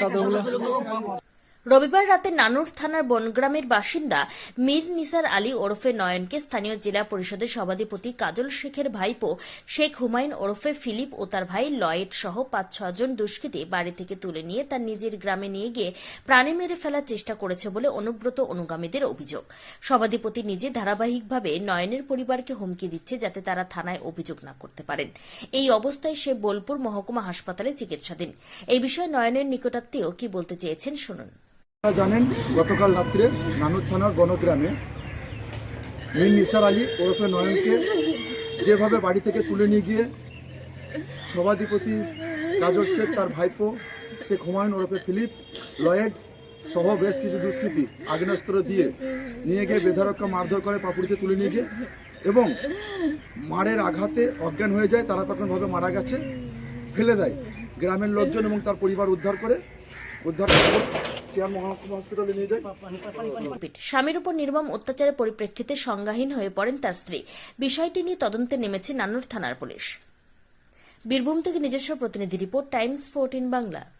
চাদরগুলো রবিবার রাতে নানুর থানার বনগ্রামের বাসিন্দা মীর নিসার আলী ওরফে নয়নকে স্থানীয় জেলা পরিষদের সভাধিপতি কাজল শেখের ভাইপো শেখ হুমায়ুন ওরফে ফিলিপ ও তার ভাই লয়েড সহ পাঁচ ছজন দুষ্কৃতী বাড়ি থেকে তুলে নিয়ে তার নিজের গ্রামে নিয়ে গিয়ে প্রাণে মেরে ফেলার চেষ্টা করেছে বলে অনুব্রত অনুগামীদের অভিযোগ। সভাধিপতি নিজে ধারাবাহিকভাবে নয়নের পরিবারকে হুমকি দিচ্ছে যাতে তারা থানায় অভিযোগ না করতে পারেন। এই অবস্থায় সে বোলপুর মহকুমা হাসপাতালে চিকিৎসাধীন। এই বিষয়ে নয়নের নিকটাত্মীয় কি বলতে চেয়েছেন শুনুন। আপনারা জানেন, গতকাল রাত্রে নানুর থানার গণগ্রামে মীর নিসার আলী ওরফে নয়নকে যেভাবে বাড়ি থেকে তুলে নিয়ে গিয়ে সভাধিপতি কাজল শেখ, তার ভাইপো শেখ হুমায়ুন ওরফে ফিলিপ লয়েড সহ বেশ কিছু দুষ্কৃতী আগ্নেয়াস্ত্র দিয়ে নিয়ে গিয়ে বেধারক্ষা মারধর করে পাপুড়িতে তুলে নিয়ে গিয়ে এবং মারের আঘাতে অজ্ঞান হয়ে যায়, তারা তখনভাবে মারা গেছে, ফেলে দেয়। গ্রামের লোকজন এবং তার পরিবার উদ্ধার করে উদ্ধার করে স্বামীর উপর নির্মম অত্যাচারের পরিপ্রেক্ষিতে সংজ্ঞাহীন হয়ে পড়েন তার স্ত্রী। বিষয়টি নিয়ে তদন্তে নেমেছে নানুর থানার পুলিশ। বীরভূম থেকে নিজস্ব প্রতিনিধি report, Times, fourteen Bangla.